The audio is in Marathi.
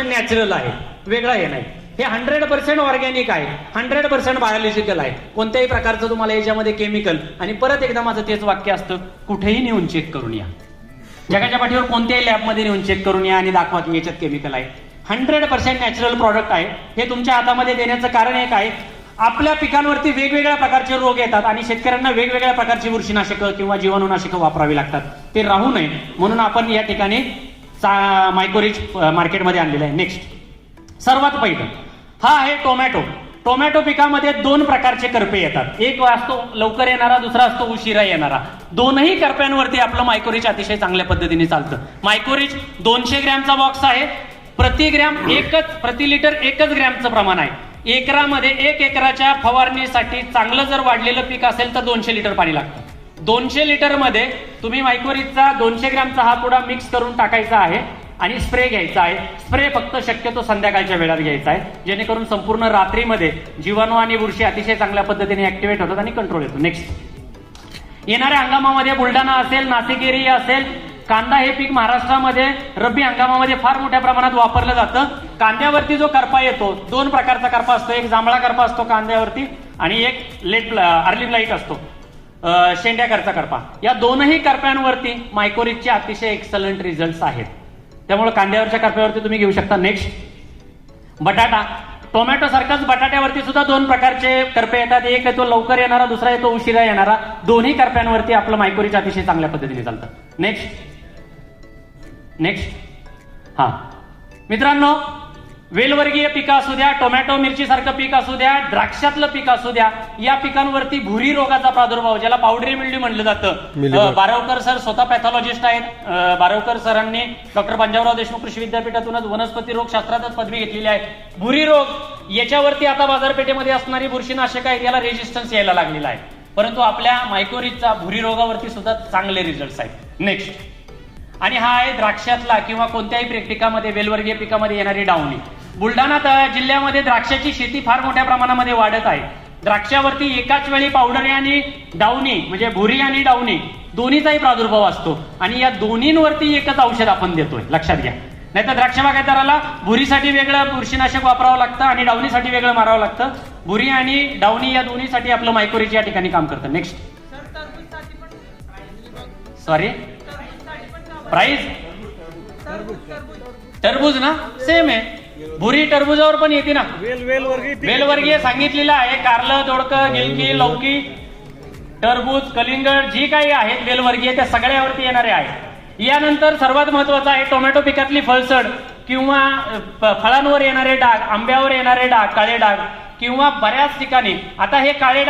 पर्सेंट नॅचरल आहे. वेगळं हे नाही. हे हंड्रेड पर्सेंट ऑर्गॅनिक आहे. हंड्रेड पर्सेंट बायोलॉजिकल आहे. कोणत्याही प्रकारचं तुम्हाला याच्यामध्ये केमिकल आणि परत एकदा माझं तेच वाक्य असतं कुठेही नेऊन चेक करून या. जगाच्या पाठीवर कोणत्याही लॅबमध्ये नेऊन चेक करून या आणि दाखवा की याच्यात केमिकल आहे. हंड्रेड पर्सेंट नॅचरल प्रॉडक्ट आहे. हे तुमच्या हातामध्ये देण्याचं कारण एक आहे. आपल्या पिकांवरती वेगवेगळ्या प्रकारचे रोग येतात आणि शेतकऱ्यांना वेगवेगळ्या प्रकारची बुरशीनाशकं किंवा जीवाणूनाशकं वापरावी लागतात. ते राहू नये. म्हणून आपण या ठिकाणी चा- मायकोरिज मार्केटमध्ये आणलेलं आहे. नेक्स्ट सर्वात पहिलं. हा आहे टोमॅटो टोमॅटो पिकामध्ये दोन प्रकारचे करपे येतात. एक असतो लवकर येणारा दुसरा असतो उशिरा येणारा. दोनही करप्यांवरती आपलं मायकोरिज अतिशय चांगल्या पद्धतीने चालतं. मायकोरिज दोनशे ग्रॅमचा बॉक्स आहे. प्रति ग्रॅम एकच प्रति लिटर एकच ग्रॅमचं प्रमाण आहे. एकरामध्ये एक एकराच्या फवारणीसाठी चांगलं जर वाढलेलं पीक असेल तर दोनशे लिटर पाणी लागतं. दोनशे लिटरमध्ये तुम्ही मायकोरिजचा दोनशे ग्रॅमचा हा पुडा मिक्स करून टाकायचा आहे आणि स्प्रे घ्यायचा आहे. स्प्रे फक्त शक्यतो संध्याकाळच्या वेळात घ्यायचा आहे. जेणेकरून संपूर्ण रात्रीमध्ये जीवाणू आणि बुरशी अतिशय चांगल्या पद्धतीने ऍक्टिव्हेट होतात आणि कंट्रोल येतो. नेक्स्ट येणाऱ्या हंगामामध्ये बुलढाणा असेल नाशिक एरिया असेल कांदा हे पीक महाराष्ट्रामध्ये रब्बी हंगामामध्ये फार मोठ्या प्रमाणात वापरलं जातं. कांद्यावरती जो करपा येतो दोन प्रकारचा करपा असतो. एक जांभळा करपा असतो कांद्यावरती आणि एक लेट अर्ली ब्लाईट असतो. शेंड्याकरचा करपा या दोनही करप्यांवरती मायकोरिजचे अतिशय एक्सलंट रिझल्ट आहेत. त्यामुळे कांद्यावरच्या करप्यावरती तुम्ही घेऊ शकता. नेक्स्ट बटाटा. टोमॅटो सारखाच बटाट्यावरती सुद्धा दोन प्रकारचे करपे येतात. एक येतो लवकर येणारा दुसरा येतो उशिरा येणारा. दोन्ही करप्यांवरती आपलं मायकोरिज अतिशय चांगल्या पद्धतीने चालतं. नेक्स्ट नेक्स्ट हा. मित्रांनो वेलवर्गीय पिकं असू द्या टोमॅटो मिरची सारखं पीक असू द्या द्राक्षातलं पीक असू द्या या पिकांवरती भुरी रोगाचा प्रादुर्भाव ज्याला पावडरी मिल्ड्यू म्हणलं जातं. बारावकर सर स्वतः पॅथॉलॉजिस्ट आहेत. बारावकर सरांनी डॉक्टर पंजाबराव देशमुख कृषी विद्यापीठातूनच वनस्पती रोग शास्त्रातच पदवी घेतलेली आहे. भुरी रोग याच्यावरती आता बाजारपेठेमध्ये असणारी बुरशीनाशक आहेत याला रेजिस्टन्स यायला लागलेला आहे. परंतु आपल्या मायकोरिजचा भुरी रोगावरती सुद्धा चांगले रिझल्ट आहेत. नेक्स्ट आणि हा आहे द्राक्षातला किंवा कोणत्याही पिकामध्ये वेलवर्गीय पिकामध्ये येणारी डावणी बुलढाणा जिल्ह्यामध्ये द्राक्षाची शेती फार मोठ्या प्रमाणामध्ये वाढत आहे. द्राक्षावरती एकाच वेळी पावडरी आणि डावणी म्हणजे भुरी आणि डावणी दोन्हीचाही प्रादुर्भाव असतो. आणि या दोन्हींवरती एकच औषध आपण देतोय. लक्षात घ्या. नाहीतर द्राक्ष बागायतदाराला भुरीसाठी वेगळं बुरशीनाशक वापरावं लागतं आणि डावणीसाठी वेगळं मारावं लागतं. भुरी आणि डावणी या दोन्हीसाठी आपलं मायकोरिज या ठिकाणी काम करतं. नेक्स्ट सॉरी प्राइस टरबूज ना? सेम आहे. भुरी टरबुजावर पण येते ना? वेल वेल वर्गी वेलवर्गीय सांगितलेलं आहे. कारलं दोडकं गिलकी लौकी टरबूज कलिंगड जी काही आहेत वेलवर्गीय त्या सगळ्यावरती येणारे आहेत. यानंतर सर्वात महत्वाचं आहे टोमॅटो पिकातली फळसड किंवा फळांवर येणारे डाग आंब्यावर येणारे डाग काळे डाग किंवा बऱ्याच ठिकाणी. आता हे काळे डाग